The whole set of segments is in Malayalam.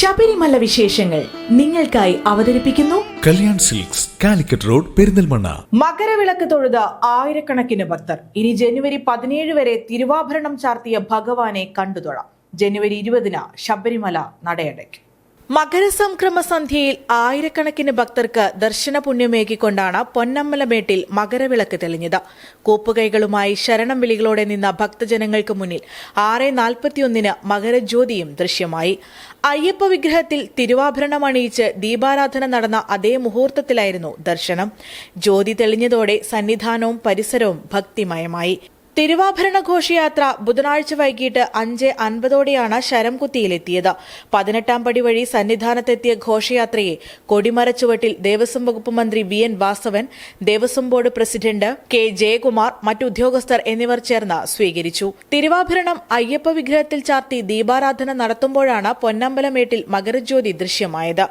ശബരിമല വിശേഷങ്ങൾ നിങ്ങൾക്കായി അവതരിപ്പിക്കുന്നു കല്യാൺ സിൽക്സ് കാലിക്കറ്റ് റോഡ് പെരിന്തൽമണ്ണ. മകരവിളക്ക് തൊഴുത ആയിരക്കണക്കിന് ഭക്തർ. ഇനി ജനുവരി പതിനേഴ് വരെ തിരുവാഭരണം ചാർത്തിയ ഭഗവാനെ കണ്ടുതൊഴാം. ജനുവരി ഇരുപതിന് ശബരിമല നടയടയ്ക്കും. മകരസംക്രമ സന്ധ്യയിൽ ആയിരക്കണക്കിന് ഭക്തർക്ക് ദർശന പുണ്യമേകിക്കൊണ്ടാണ് പൊന്നമ്പലമേട്ടിൽ മകരവിളക്ക് തെളിഞ്ഞത്. കൂപ്പുകൈകളുമായി ശരണം വിളികളോടെ നിന്ന ഭക്തജനങ്ങൾക്ക് മുന്നിൽ ആറ് നാൽപ്പത്തിയൊന്നിന് മകരജ്യോതിയും ദൃശ്യമായി. അയ്യപ്പ വിഗ്രഹത്തിൽ തിരുവാഭരണം അണിയിച്ച് ദീപാരാധന നടന്ന അതേ മുഹൂർത്തത്തിലായിരുന്നു ദർശനം. ജ്യോതി തെളിഞ്ഞതോടെ സന്നിധാനവും പരിസരവും ഭക്തിമയമായി. തിരുവാഭരണ ഘോഷയാത്ര ബുധനാഴ്ച വൈകിട്ട് അഞ്ച് അൻപതോടെയാണ് ശരംകുത്തിയിലെത്തിയത്. പതിനെട്ടാം പടി വഴി സന്നിധാനത്തെത്തിയ ഘോഷയാത്രയെ കൊടിമരച്ചുവട്ടിൽ ദേവസ്വം വകുപ്പ് മന്ത്രി V N Vasavan Devaswom board president K Jayakumar മറ്റുദ്യോഗസ്ഥർ എന്നിവർ ചേർന്ന് സ്വീകരിച്ചു. തിരുവാഭരണം അയ്യപ്പ വിഗ്രഹത്തിൽ ചാർത്തി ദീപാരാധന നടത്തുമ്പോഴാണ് പൊന്നമ്പലമേട്ടിൽ മകരജ്യോതി ദൃശ്യമായത്.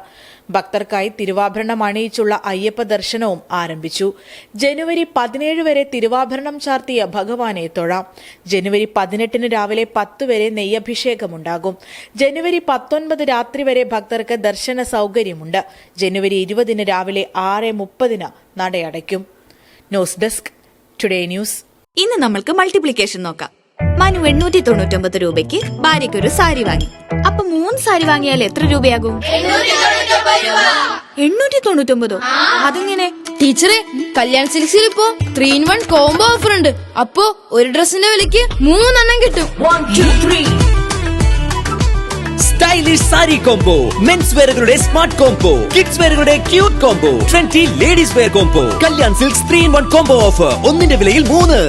ഭക്തർക്കായി തിരുവാഭരണം അണിയിച്ചുള്ള അയ്യപ്പ ദർശനവും ആരംഭിച്ചു. ജനുവരി പതിനേഴ് വരെ തിരുവാഭരണം ചാർത്തിയ ഭഗവാനെ തൊഴാം. ജനുവരി പതിനെട്ടിന് രാവിലെ പത്ത് വരെ നെയ്യഭിഷേകമുണ്ടാകും. ജനുവരി പത്തൊൻപത് രാത്രി വരെ ഭക്തർക്ക് ദർശന സൗകര്യമുണ്ട്. ജനുവരി ഇരുപതിന് രാവിലെ ആറ് മുപ്പതിന് നടയടയ്ക്കും. News desk today news. ഇന്ന് നമ്മൾക്ക് മൾട്ടിപ്ലിക്കേഷൻ നോക്കാം. മനു എണ്ണൂറ്റി തൊണ്ണൂറ്റൊമ്പത് രൂപയ്ക്ക് ഭാര്യയ്ക്ക് ഒരു സാരി വാങ്ങി. അപ്പൊ മൂന്ന് സാരി വാങ്ങിയാൽ എത്ര രൂപയാകും? എണ്ണൂറ്റി തൊണ്ണൂറ്റൊമ്പതോ? അതെങ്ങനെ ടീച്ചറെ കല്യാൺ സിൽക്സിൽ ഇപ്പോ three in one combo offer ഉണ്ട്. അപ്പോ ഒരു ഡ്രസ്സിന്റെ വിലക്ക് മൂന്നെണ്ണം കിട്ടും. സ്റ്റൈലിഷ് സാരി കോംബോ മെൻസ് വെയറുകളുടെ smart combo kids വെയറുകളുടെ cute combo twenty ladies wear combo Kalyan Silks three in one combo offer ഒന്നിന്റെ വിലയിൽ മൂന്ന്.